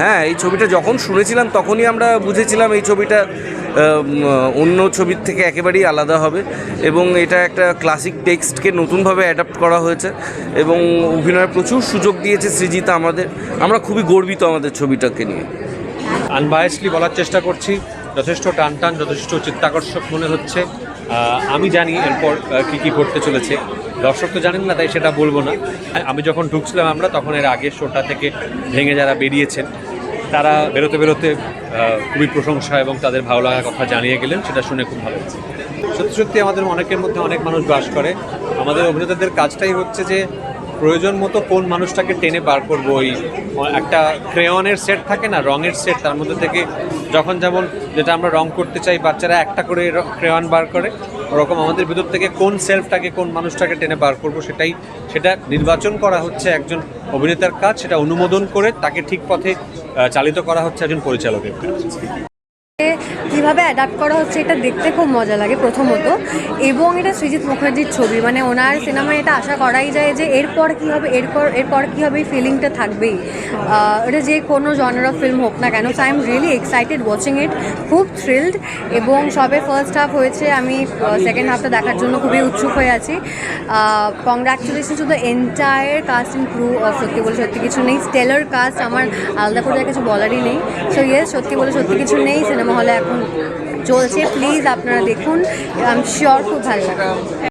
হ্যাঁ এই ছবিটা যখন শুনেছিলাম তখনই আমরা বুঝেছিলাম এই ছবিটা অন্য ছবির থেকে একেবারেই আলাদা হবে এবং এটা একটা ক্লাসিক টেক্সটকে নতুনভাবে অ্যাডাপ্ট করা হয়েছে এবং অভিনয়ের প্রচুর সুযোগ দিয়েছে সৃজিতা আমাদের। আমরা খুবই গর্বিত আমাদের ছবিটাকে নিয়ে। আনবায়াসলি বলার চেষ্টা করছি, যথেষ্ট টান টান যথেষ্ট চিত্তাকর্ষক মনে হচ্ছে। আমি জানি এরপর কি কি করতে চলেছে। দর্শক তো জানেন না, তাই সেটা বলব না। আমি যখন ঢুকছিলাম আমরা, তখন এর আগের শোটা থেকে ভেঙে যারা বেরিয়েছেন তারা বেরোতে বেরোতে খুবই প্রশংসা এবং তাদের ভালো লাগার কথা জানিয়ে গেলেন, সেটা শুনে খুব ভালো লাগছে। সত্যি সত্যি আমাদের অনেকের মধ্যে অনেক মানুষ বাস করে। আমাদের অভিনেতাদের কাজটাই হচ্ছে যে, প্রয়োজন মতো কোন মানুষটাকে টেনে বার করব, ওই একটা ক্রেয়নের সেট থাকে না, রঙের সেট, তার মধ্যে থেকে যখন যেমন, যেটা আমরা রং করতে চাই, বাচ্চারা একটা করে ক্রেয়ন বার করে ওরকম আমাদের ভিতর থেকে কোন সেলফটাকে কোন মানুষটাকে টেনে বার করব সেটাই, সেটা নির্বাচন করা হচ্ছে একজন অভিনেতার কাজ, সেটা অনুমোদন করে তাকে ঠিক পথে চালিত করা হচ্ছে একজন পরিচালকের কাজ। কীভাবে অ্যাডাপ্ট করা হচ্ছে এটা দেখতে খুব মজা লাগে প্রথমত। এবং এটা সৃজিৎ মুখার্জির ছবি মানে ওনার সিনেমায় এটা আশা করাই যায় যে এরপর কী হবে, এরপর এরপর কী হবে এই ফিলিংটা থাকবেই। এটা যে কোনো জনার অফ ফিল্ম হোক না কেন so I am really excited watching it খুব থ্রিলড এবং সবে ফার্স্ট হাফ হয়েছে, আমি সেকেন্ড হাফটা দেখার জন্য খুবই উৎসুক হয়ে আছি। Congratulation to the entire cast and crew সত্যি বলে সত্যি কিছু নেই। স্টেলার কাস্ট আমার আলাদা করে কিছু বলারই নেই। সো ইয়েস সত্যি বলে সত্যি কিছু নেই সিনেমা হলে এখন চলছে। প্লিজ আপনারা দেখুন আই এম শিওর খুব ভালো লাগবে।